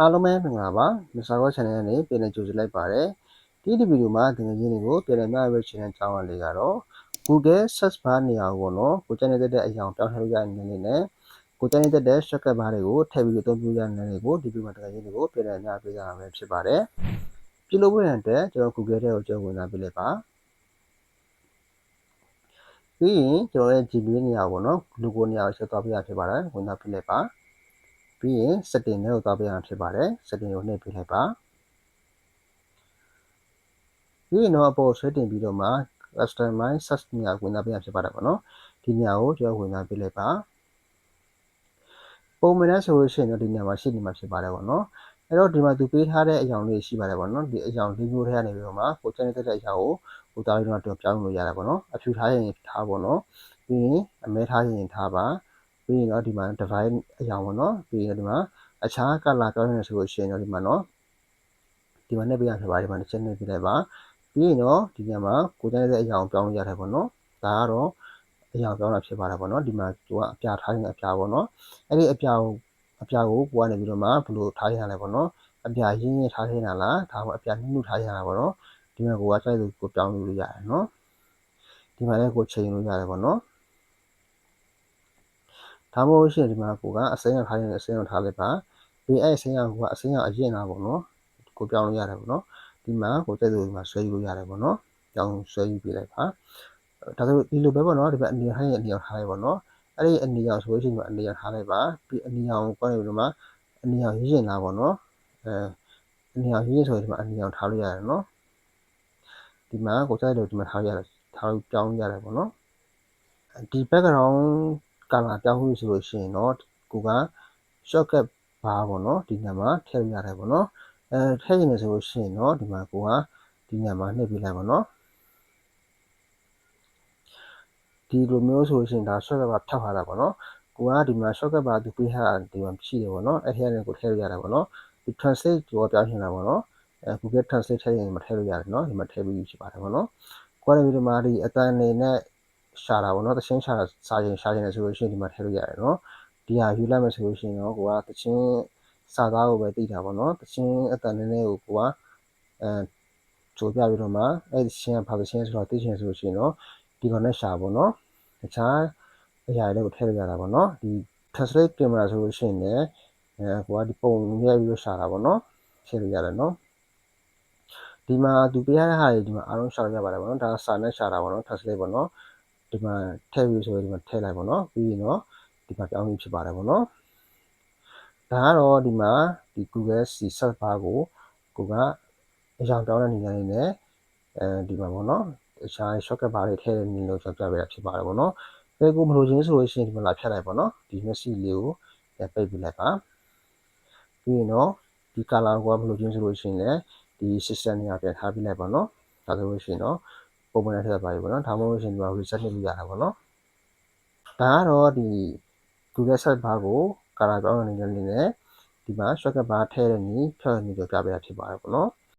အားလုံးပဲမင်္ဂလာပါမစ္စတာရော channel ကနေပြန်လည်ကြိုဆိုလိုက်ပါတယ်ဒီဒီဗီဒီယိုမှာတကယ်ချင်းတွေကိုပြန်လည်မျှဝေ channel ကြောင်းရလေးကတော့ Google search bar နေရာကိုပေါ့နော်ကိုကျန်နေတဲ့အရာကိုပြောင်းထည့်လို့ရတဲ့နေနဲ့ကိုကျန်နေတဲ့ shortcut bar တွေကိုထည့်ပြီးအသုံးပြုရတဲ့နေတွေကိုဒီဗီဒီယိုမှာတကယ်ချင်းတွေကိုပြန်လည်မျှဝေကြရမှာဖြစ်ပါတယ်ပြုလုပ်ဖို့ရတဲ့ကျွန်တော် Google ထဲကိုကြောဝင်လာပြလိုက်ပါပြီးရင်ကျွန်တော်ရဲ့ Gmail နေရာကိုပေါ့နော် logo နေရာကိုဆက်သွားပြရဖြစ်ပါတယ်ဝင်လာပြလိုက်ပါ ပြီးရင် setting ထဲကိုသွားပြရမှာဖြစ်ပါတယ် setting ကိုနှိပ်ပြလိုက်ပါပြီးရင်တော့အပေါ်ဆွဲတင်ပြီးတော့မှ customize search နေရာဝင်လာပြရဖြစ်ပါတယ်ပေါ့နော်ဒီနေရာကိုကျွန်တော်ဝင်လာပြလိုက်ပါပုံမှန်နဲ့ဆိုလို့ရှိရင်တော့ဒီနေရာမှာရှိနေမှာဖြစ်ပါတယ်ပေါ့နော်အဲ့တော့ဒီမှာသူပေးထားတဲ့အကြောင်းလေးရှိပါတယ်ပေါ့နော်ဒီအကြောင်းလေးမျိုးထဲကနေပြီးတော့မှကိုချန်နေတဲ့အကြောင်းကိုဟိုတားပြီးတော့ပြောင်းလို့ရတယ်ပေါ့နော်အဖြူထားရင်ထားပေါ့နော်ပြီးရင်အမဲထားရင်ထားပါ ပြီးရင်တော့ဒီမှာ divide အရာပေါ့နော်ပြီးရင်ဒီမှာအခြား color ပြောင်းနေဆိုလို့ရှိရင်တော့ဒီမှာနော်ဒီမှာနှိပ်ပြရဖြစ်ပါတယ်ဒီမှာတစ်ချက်နှိပ်ပြလိုက်ပါပြီးရင်တော့ဒီညမှာကိုကျန်တဲ့အရာကိုပြောင်းရတယ်ပေါ့နော်ဒါကတော့အရာပြောင်းတာဖြစ်ပါတယ်ပေါ့နော်ဒီမှာသူကအပြာထားရင်အပြာပေါ့နော်အဲ့ဒီအပြာကိုအပြာကိုကိုကနေပြီးတော့မှဘယ်လိုထားရလဲပေါ့နော်အပြာရင်းရင်းထားနေတာလားဒါမှအပြာနှုတ်နှုတ်ထားရတာပေါ့နော်ဒီမှာကိုကစိုက်လို့ကိုပြောင်းလို့ရတယ်နော်ဒီမှာလည်းကိုချိန်လို့ရတယ်ပေါ့နော် ဒါမှမဟုတ်ရှင်ဒီမှာကိုကအစိမ်းအောင်ထားရင်အစိမ်းအောင်ထားလိုက်ပါပြီးအဲ့အစိမ်းအောင်ကိုကအစိမ်းအောင်အရင်လာပေါ့နော်ကိုပြောင်းလို့ရတယ်ပေါ့နော်ဒီမှာကိုတဲ့သူဒီမှာဆွဲယူလို့ရတယ်ပေါ့နော်ပြောင်းဆွဲယူပြလိုက်ပါဒါဆိုဒီလိုပဲပေါ့နော်ဒီဘက်အနေထားရင်အနေအောင်ထားလိုက်ပေါ့နော်အဲ့ဒီအနေအောင်ဆိုလို့ရှိရင်အနေအောင်ထားလိုက်ပါပြီးအနေအောင်ကိုနေပြီးတော့မှအနေအောင်ရင်းရင်လာပေါ့နော်အဲအနေအောင်ရင်းရင်ဆိုရင်ဒီမှာအနေအောင်ထားလို့ရတယ်နော်ဒီမှာကိုတဲ့လို့ဒီမှာထားရတယ်ထားပြောင်းရတယ်ပေါ့နော်ဒီ background ကာလာပြောင်းဖို့ဆိုလို့ရှိရင်တော့ကိုက shortcut bar ပေါ့နော်ဒီညမှာထည့်ရတယ်ပေါ့နော်အဲထည့်ရင်ဆိုလို့ရှိရင်တော့ဒီမှာကိုကဒီညမှာနှိပ်ပြလိုက်ပေါ့နော်ဒီလိုမျိုးဆိုလို့ရှိရင်ဒါ shortcut bar ဖြောက်ထားတာပေါ့နော်ကိုကဒီမှာ shortcut bar သူပေးထားတာဒီမှာရှိတယ်ပေါ့နော်အဲ့ထည့်ရတယ်ကိုထည့်ရတာပေါ့နော်ဒီ translate ကိုပြောင်းချင်တာပေါ့နော်အဲ Google Translate ထည့်ရင်မထည့်လို့ရတယ်နော်ဒီမှာထည့်ပြီးဖြစ်ပါတယ်ပေါ့နော်ကိုကလည်းဒီမှာဒီအတန်နေနဲ့ ရှာတာပေါ့နော်တချင်းရှာစာရင်ရှာရင်လည်းဆိုလို့ရှိရင်ဒီမှာထည့်လို့ရတယ်နော်ဒီဟာယူလိုက်မယ်ဆိုလို့ရှိရင်တော့ကိုကတချင်းစာသားကိုပဲသိတာပေါ့နော်တချင်းအတန်နည်းနည်းကိုကိုကအဲကြိုပြပြီးတော့မှအဲ့ဒီချင်းကဘာသချင်းဆိုတော့သိချင်ဆိုလို့ရှိရင်တော့ဒီကောင်နဲ့ရှာပေါ့နော်တခြားအရာတွေကိုထည့်လို့ရတာပေါ့နော်ဒီ translate camera ဆိုလို့ရှိရင်လည်းအဲကိုကဒီပုံရိုက်ပြီးတော့ရှာတာပေါ့နော်ထည့်လို့ရတယ်နော်ဒီမှာသူပြရတဲ့ဟာတွေဒီမှာအားလုံးရှာလို့ရပါတယ်ပေါ့နော်ဒါစာနဲ့ရှာတာပေါ့နော် translate ပေါ့နော် ဒီမှာထည့်ပြီးဆိုရင်ဒီမှာထည့်လိုက်ပေါ့နော်ပြီးရင်တော့ဒီမှာပြောင်းပြီးဖြစ်ပါတယ်ပေါ့နော်ဒါကတော့ဒီမှာဒီ Google C search bar ကိုကိုကအကြောင်းပြောင်းတဲ့နေရာလေးနဲ့အဲဒီမှာပေါ့နော်အခြား shortcut bar တွေထည့်တဲ့နည်းလို့ကျွန်တော်ပြပေးတာဖြစ်ပါတယ်ပေါ့နော်အဲကိုမလို့ချင်းဆိုလို့ရှိရင်ဒီမှာလာဖြတ်လိုက်ပေါ့နော်ဒီ message လေးကိုပိတ်ပြလိုက်ပါပြီးရင်တော့ဒီ color ကိုမလို့ချင်းဆိုလို့ရှိရင်လည်းဒီ system နေရာပြန်ထားပြလိုက်ပါနော်ဒါဆိုလို့ရှိရင်တော့ ပုံမှန်ထည့်ပါပြီပေါ့နော်ဒါမှမဟုတ်ရှင်ဒီမှာ reset လုပ်လို့ရတာပေါ့နော်ဒါကတော့ဒီ Google Search bar ကို color ပြောင်းနေတဲ့အနေနဲ့ဒီမှာ shortcut bar ထည့်တဲ့နည်းဖြတ်တဲ့နည်းကိုပြပေးတာဖြစ်ပါတယ်ပေါ့နော်